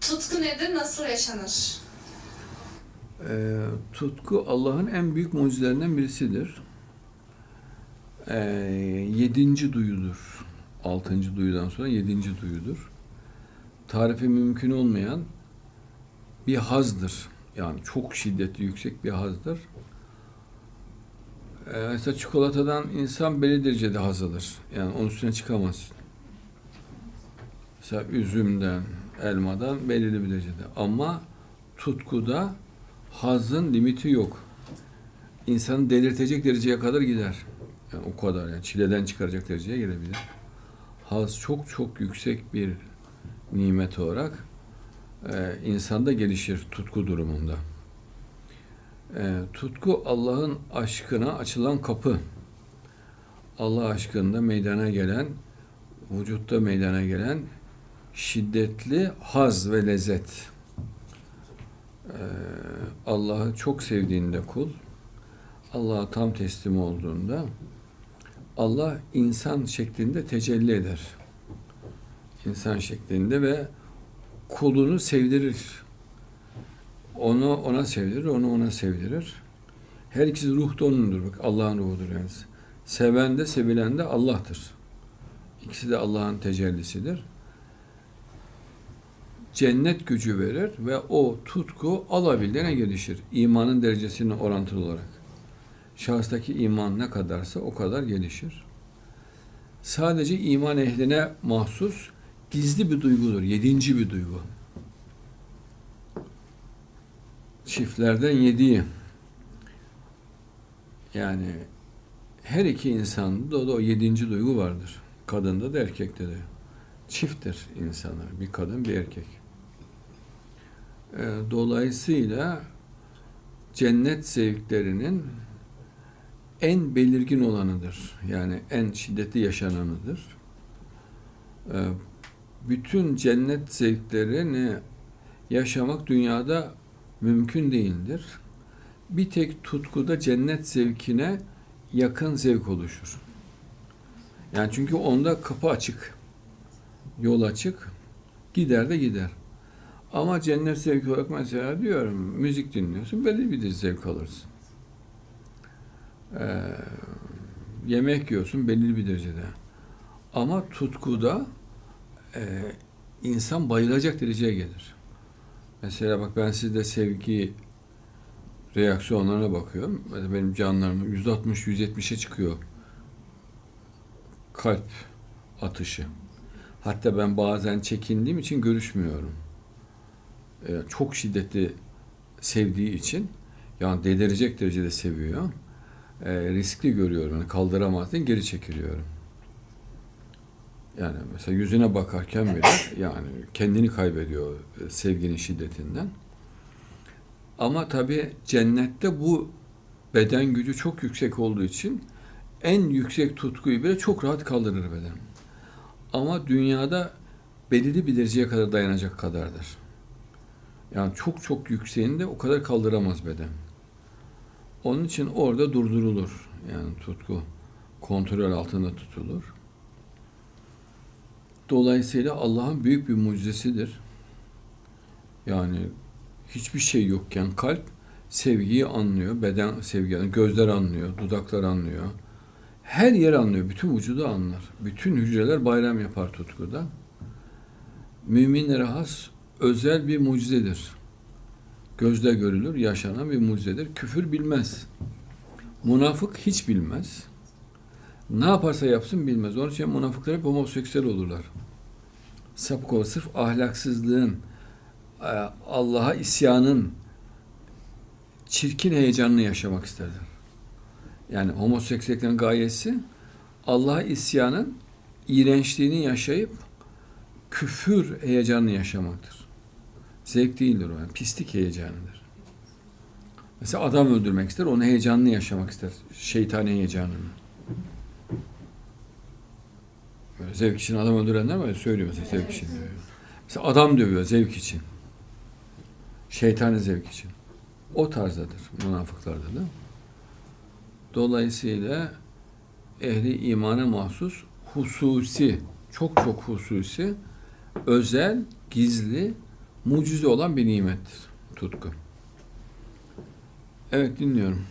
Tutku nedir? Nasıl yaşanır? Ee, tutku Allah'ın en büyük mucizelerinden birisidir. Ee, yedinci duyudur. Altıncı duyudan sonra yedinci duyudur. Tarifi mümkün olmayan bir hazdır. Yani çok şiddetli, yüksek bir hazdır. Ee, mesela çikolatadan insan belli derecede haz alır. Yani onun üstüne çıkamazsın. Mesela üzümden, elmadan belirli bir derecede. Ama tutkuda hazın limiti yok. İnsanı delirtecek dereceye kadar gider. Yani o kadar yani çileden çıkaracak dereceye gelebilir. Haz çok çok yüksek bir nimet olarak e, insanda gelişir tutku durumunda. E, tutku Allah'ın aşkına açılan kapı. Allah aşkında meydana gelen, vücutta meydana gelen şiddetli haz ve lezzet. Ee, Allah'ı çok sevdiğinde kul, Allah'a tam teslim olduğunda Allah insan şeklinde tecelli eder. İnsan şeklinde ve kulunu sevdirir. Onu ona sevdirir, onu ona sevdirir. Her ikisi ruh da onundur. Bak Allah'ın ruhudur yani. Seven de sevilen de Allah'tır. İkisi de Allah'ın tecellisidir cennet gücü verir ve o tutku alabildiğine gelişir. İmanın derecesine orantılı olarak. Şahıstaki iman ne kadarsa o kadar gelişir. Sadece iman ehline mahsus gizli bir duygudur. Yedinci bir duygu. Çiftlerden yediği. Yani her iki insanda da o yedinci duygu vardır. Kadında da erkekte de. Çifttir insanlar. Bir kadın bir erkek. Ee, Dolayısıyla cennet zevklerinin en belirgin olanıdır. Yani en şiddetli yaşananıdır. Ee, Bütün cennet zevklerini yaşamak dünyada mümkün değildir. Bir tek tutkuda cennet zevkine yakın zevk oluşur. Yani çünkü onda kapı açık. Yol açık. Gider de gider. Ama cennet zevki olarak mesela diyorum müzik dinliyorsun belli bir zevk alırsın. Ee, yemek yiyorsun belli bir derecede. Ama tutkuda e, insan bayılacak dereceye gelir. Mesela bak ben sizde sevgi reaksiyonlarına bakıyorum. Benim canlarım %60-%70'e çıkıyor. Kalp atışı. Hatta ben bazen çekindiğim için görüşmüyorum. Ee, çok şiddetli sevdiği için yani delirecek derecede seviyor. Ee, riskli görüyorum. Yani kaldıramaz geri çekiliyorum. Yani mesela yüzüne bakarken bile yani kendini kaybediyor e, sevginin şiddetinden. Ama tabii cennette bu beden gücü çok yüksek olduğu için en yüksek tutkuyu bile çok rahat kaldırır beden. Ama dünyada belirli bir dereceye kadar dayanacak kadardır. Yani çok çok yükseğinde o kadar kaldıramaz beden. Onun için orada durdurulur. Yani tutku kontrol altında tutulur. Dolayısıyla Allah'ın büyük bir mucizesidir. Yani hiçbir şey yokken kalp sevgiyi anlıyor, beden sevgi anlıyor, gözler anlıyor, dudaklar anlıyor. Her yer anlıyor, bütün vücudu anlar. Bütün hücreler bayram yapar tutkuda. Müminlere has özel bir mucizedir. Gözle görülür, yaşanan bir mucizedir. Küfür bilmez. Münafık hiç bilmez. Ne yaparsa yapsın bilmez. Onun için münafıklar hep homoseksüel olurlar. Sapık olur. Sırf ahlaksızlığın, e, Allah'a isyanın çirkin heyecanını yaşamak isterler. Yani homoseksüelliklerin gayesi Allah'a isyanın iğrençliğini yaşayıp küfür heyecanını yaşamaktır. Zevk değildir o. Yani pislik heyecanıdır. Mesela adam öldürmek ister, onun heyecanını yaşamak ister. Şeytani heyecanını. Böyle zevk için adam öldürenler var ya söylüyor mesela zevk için diyor. Mesela adam dövüyor zevk için. Şeytani zevk için. O tarzdadır münafıklarda da. Dolayısıyla ehli imana mahsus hususi, çok çok hususi, özel, gizli, mucize olan bir nimettir tutku. Evet dinliyorum.